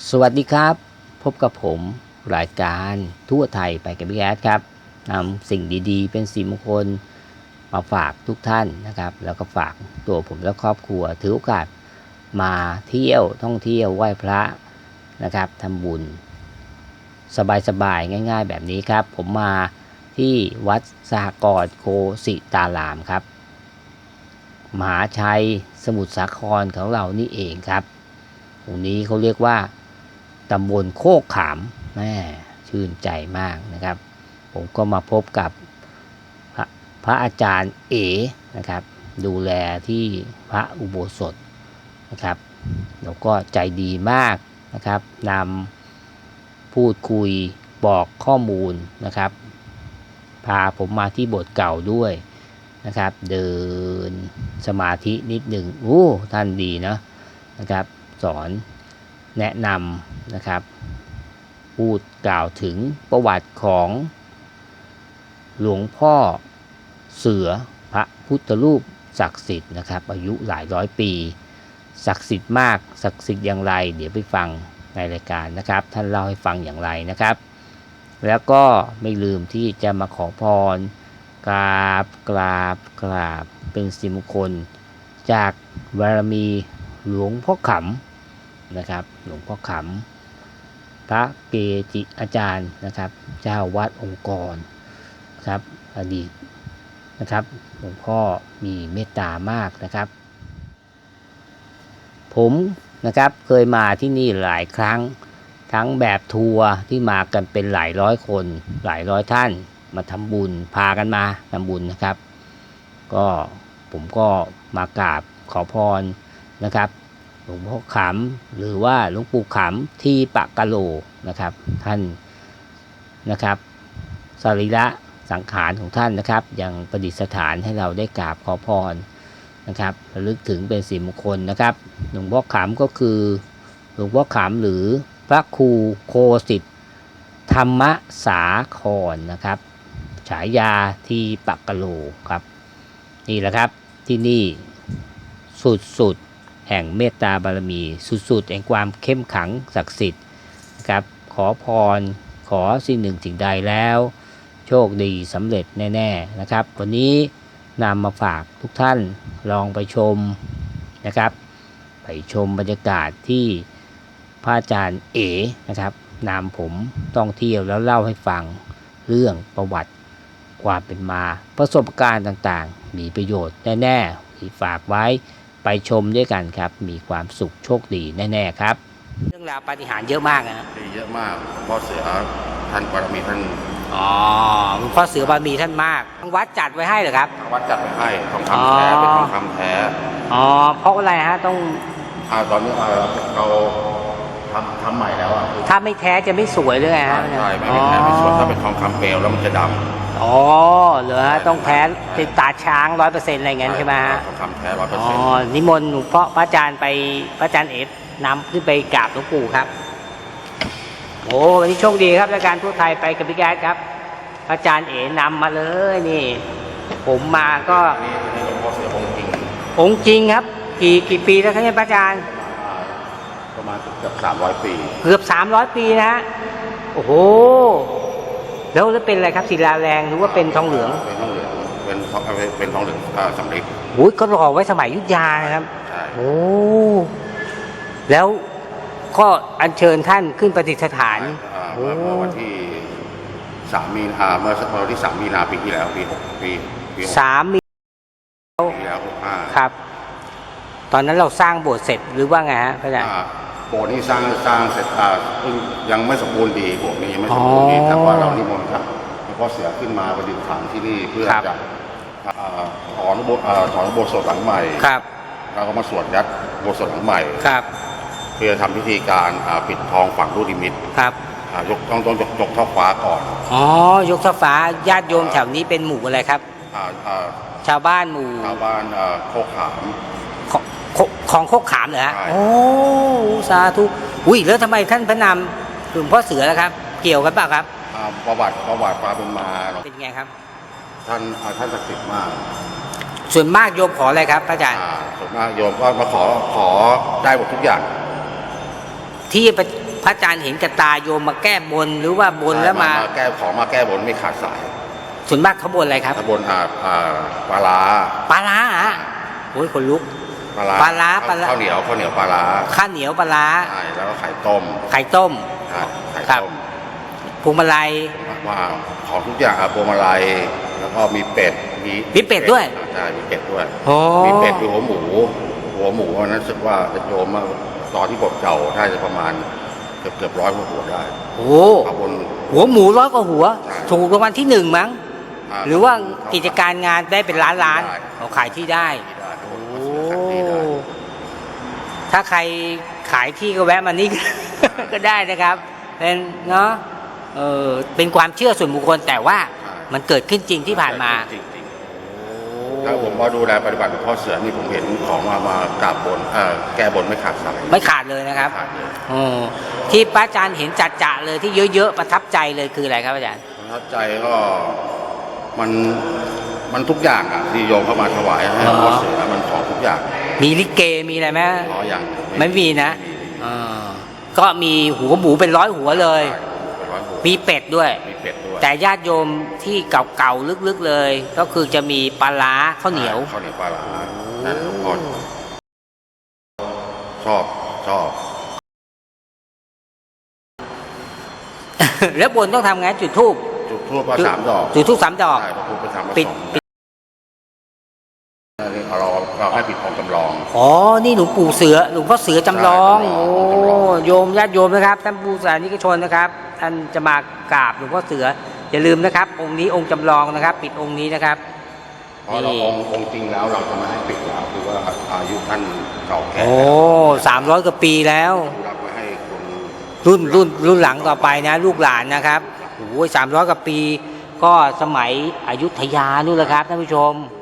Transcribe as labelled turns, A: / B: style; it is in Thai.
A: สวัสดีครับ พบกับผมรายการทั่วไทยไปกับพี่แอดครับนำสิ่งดีๆ เป็นสิ่งมงคลมาฝากทุกท่านนะครับ แล้วก็ฝากตัวผมและครอบครัว ถือโอกาสมาเที่ยวท่องเที่ยวไหว้พระนะครับทำบุญ สบายๆง่าย ๆ แบบนี้ครับ ผมมาที่วัดสหกรณ์โคสิตารามครับมหาชัยสมุทรสาครของเรานี่เองครับตรงนี้เขาเรียกว่า ตำบลโคกขามแม่ชื่นใจมากนะครับ ผมก็มาพบกับพระพระอาจารย์เอนะครับ ดูแลที่พระอุโบสถนะครับแล้วก็ใจดีมากนะครับนำพูดคุยบอกข้อมูลนะครับ พาผมมาที่โบสถ์เก่าด้วยนะครับ เดินสมาธินิดหนึ่งโอ้ท่านดีนะนะครับ สอน แนะนำนะครับ พูดกล่าวถึงประวัติของ หลวงพ่อเสือพระพุทธรูปศักดิ์สิทธิ์นะครับ อายุหลายร้อยปี ศักดิ์สิทธิ์มากศักดิ์สิทธิ์อย่างไร เดี๋ยวไปฟังในรายการนะครับ ท่านเล่าให้ฟังอย่างไรนะครับ แล้วก็ไม่ลืมที่จะมาขอพรกราบกราบกราบเป็นสิมงคล จากบารมีหลวงพ่อขำ นะครับ หลวงพ่อขำพระเกจิอาจารย์นะครับ เจ้าวัดองค์กรครับอดีตนะครับหลวงพ่อมีเมตตามากนะครับ ผมนะครับเคยมาที่นี่หลายครั้งทั้งแบบทัวร์ที่มากันเป็นหลายร้อยคน หลายร้อยท่านมาทำบุญพากันมาทำบุญนะครับ ก็ผมก็มากราบขอพรนะครับ หลวงพ่อขำหรือว่าหลวงปู่ขำที่ปะกะโลนะครับ ท่านนะครับสรีระสังขารของท่านนะครับยังประดิษฐานให้เราได้กราบขอพรนะครับระลึกถึงเป็นสิมงคลนะครับ หลวงพ่อขำก็คือหลวงพ่อขำหรือพระครูโคสิทธธรรมสาครนะครับ ฉายาที่ปักกะโลครับ นี่แหละครับที่นี่สุดๆ แห่งเมตตาบารมี สุดๆแห่งความเข้มขังศักดิ์สิทธิ์นะครับขอพรขอสิ่งหนึ่งสิ่งใดแล้ว โชคดีสำเร็จแน่ๆนะครับ วันนี้นำมาฝากทุกท่านลองไปชมนะครับ ไปชมบรรยากาศที่พระอาจารย์เอนะครับนำผมต้องเที่ยวแล้วเล่าให้ฟังเรื่องประวัติความเป็นมาประสบการณ์ต่างๆ มีประโยชน์แน่ๆที่ฝากไว้ ไปชมด้วยกันครับ มีความสุขโชคดีแน่ ๆ ครับ เรื่องราวปาฏิหาริย์เยอะมากนะ
B: มีเยอะมากเพ่อเสือท่านบารมีท่าน
A: อ๋อหลวงพ่อเสือบารมีท่านมากทางวัดจัดไว้ให้เหรอครับ
B: ทางวัดจัดไว้ให้ทองคำแท้
A: อ๋อ
B: เป็นทองคำแท้
A: อ๋อเพราะอะไรฮะต้อง
B: อ่าตอนนี้อ่าเราทำทำใหม่แล้วอะคือ
A: ถ้าไม่แท้จะไม่สวยเลยฮะ
B: ใช่ใช่ไม่เป็นแท้ไม่สวยถ้าเป็นทองคำเปลวแล้วมันจะด
A: อ๋อเหรอฮะต้องแท้ติดตาช้างร้อยเปอร์เซ็นต์อะไรำเงี้ยใช่ไหมฮะ
B: ทองคำแท้ร้อยเปอร์
A: อ๋อ
B: เซ็นต์
A: นิมนต์หลวงพ่อพระอาจารย์ไปพระอาจารย์เอฟนำขึ้นไปกราบหลวงปู่ครับโอ้วันนี้โชคดีครับรายการทั่วไทยไปกับพี่แก๊สครับพระอาจารย์เอนำมาเลยนี่ ผมมาก็
B: นี่นี่หลวงพ่อเสือองค์จริง
A: องค์จริงครับ กี่กี่ปีแล้วครับเนี่ยพระอาจารย์
B: ประมาณเกือบสามร้อยปี
A: เกือบ300 ปีนะฮะ โอ้โห แล้วแล้วเป็นอะไรครับศิลาแรงหรือว่าเป็นทองเหลือง
B: เป็นทองเหลืองเป็นทองเป็นทองเหลืองอ่าสำริด
A: โอ้ยก็หล่อไว้สมัยอยุทธยานะครับ
B: ใช่
A: โอ้แล้วก็อัญเชิญท่านขึ้นประดิษฐาน
B: อ่า
A: โอ้
B: เมื่อเมื่อวันที่สามมีนาเมื่อเมื่อวันที่สามมีนาปีที่แล้วปีหกปีปีหก
A: สามมี
B: ปีแล้วอ่า
A: ครับ ตอนนั้นเราสร้างโบสถ์เสร็จหรือว่าไงฮะพระอาจารย์
B: อ่า โบสถ์นี้สร้างสร้างเสร็จอ่าเพิ่งยังไม่สมบูรณ์ดีโบสถ์นี้ยังไม่สมบูรณ์ดี
A: อ๋อ
B: แต่ว่าเรานิมนต์ครับหลวงพ่อเสือขึ้นมาประดิษฐานที่นี่เพื่อ
A: ครับ
B: จะอ่าถอนโบสถ์อ่าถอนโบสถ์หลังใหม่
A: ครับ
B: เราก็มาสวดยัดโบสถ์หลังใหม่
A: ครับ
B: เพื่อทำพิธีการอ่าปิดทองฝังลูกนิมิต
A: ครับ
B: อ่ายกต้องต้องยกยกช่อฟ้าก่อน
A: อ๋อยกช่อฟ้าญาติโยมแถวนี้เป็นหมู่อะไรครับ
B: อ่าอ่า
A: ชาวบ้านหมู่
B: ชาวบ้านอ่าโคกขาม
A: ของของของโคกขามเหรอฮะ
B: ใช่
A: โอ้สาธุอุ้ยแล้วทำไมท่านพระนำหลวงพ่อเสือล่ะครับ เกี่ยวกันเปล่าครับ
B: อ่าประวัติประวัติความเป็นมาหลวง
A: เป็นไงครับ
B: ท่านอ่าท่านศักดิ์สิทธิ์มาก
A: ส่วนมากโยมขออะไรครับพระอาจารย์
B: อ่าส่วนมากโยมก็มาขอขอได้หมดทุกอย่าง
C: ที่พระพระอาจารย์เห็นกับตาโยมมาแก้บนหรือว่าบนแล้วมา
B: แก้ของมาแก้บนไม่ขาดสาย
C: ส่วนมากเขาบนอะไรครับ
B: ถ้าบนอ่าอ่าปลาร้า
C: ปลาร้าฮะโอ้ยคนลุก
B: ปลาร้า
C: ปลาร้าปลาร้า
B: ข้าวเหนียวข้าวเหนียวปลาร้า
C: ข้าวเหนียวปลาร้า
B: ใช่แล้วก็ไข่ต้ม
C: ไข่ต้ม
B: ใช่ไข่
C: ครับ
B: ต้ม
C: พวงมาลัย
B: ว่าของทุกอย่างอะพวงมาลัยแล้วก็มีเป็ดมี
C: มีเป็ดด้วย
B: ใช่มีเป็ดด้วย
C: โอ้
B: มีเป็ดมีหัวหมู หัวหมูอันนั้นรู้สึกว่าจะโยมมาตอนที่บดเก่าได้จะประมาณเกือบเกือบร้อยกว่าหัวได้
C: โห
B: เอาบน
C: หัวหมูร้อยกว่าหัว
B: ใช่
C: ถูกรางวัลที่หนึ่งมั้ง หรือว่ากิจ
B: ร
C: การงานได้เป็นล้านล้าน
B: ได้
C: เขาขายที่ได้
B: ที่ได้
C: โอ้
B: ขายที่ได้
C: ถ้าใครขายที่ก็แวะมานี่ ก็ได้นะครับ เป็นเนาะเออเป็นความเชื่อส่วนบุคคลแต่ว่ามันเกิดขึ้นจริงที่ผ่านมา
B: จริงๆแล้วผมพอดูแลปฏิบัติหลวงพ่อเสือนี่ผมเห็นของมามากราบบนเอ่อแก้บนไม่ขาดสาย
C: ไม่ขาดเลยนะครับ
B: ขาดเลย
C: อมที่พระอาจารย์เห็นจัดจะๆเลยที่เยอะๆประทับใจเลยคืออะไรครับอาจารย์
B: ประทับใจก็มันมันทุกอย่างอะที่โยมเข้ามาถวายให้หลวงพ่อเสือมันของทุก อย่าง
C: มีลิเกมีอะไรไหม
B: ขออย่าง
C: ไม่มีนะอ่าก็มีหัวหมูเป็นร้อยหัวเลย
B: เป็นร้อยหัว
C: มีเป็ดด้วย
B: มีเป็ดด้วย
C: แต่ญาติโยมที่เก่าๆลึกๆเลย ก็คือจะมีปลาร้าข้าวเหนียว
B: ข้าวเหนียวปลาร้านั่นหลวงพ่อชอบชอบ
C: แล้วบนต้องทำไงจุดทูบ
B: จุดทั่วประสามดอก
C: จุดทูบสามดอก
B: ใช่จุดทั่วประสามดอก
C: ปิด
B: อันนี้ เราเราให้ปิดทองจำลอง
C: อ๋อ นี่หลวงปู่เสือ หลวงพ่อเสือจำลอง
B: ใช่
C: โอ้
B: จำลอง
C: โยมญาติโยมนะครับ ท่านผู้สานิกชนนะครับ ท่านจะมากราบหลวงพ่อเสือ อย่าลืมนะครับ องค์นี้องค์จำลองนะครับ ปิดองค์นี้นะครับ
B: เพราะเราองค์องค์จริงแล้วเราจะไม่ให้ปิดแล้วคือว่าอายุท่านเก่าแก่
C: โอ้สามร้อยกว่าปีแล้ว
B: รับไว้ให้คน
C: รุ่นรุ่นรุ่นหลังต่อไปนะ ลูกหลานนะครับโอ้ยสามร้อยกว่าปี ก็สมัยอยุธยานู่นแหละครับท่านผู้ชม
B: โ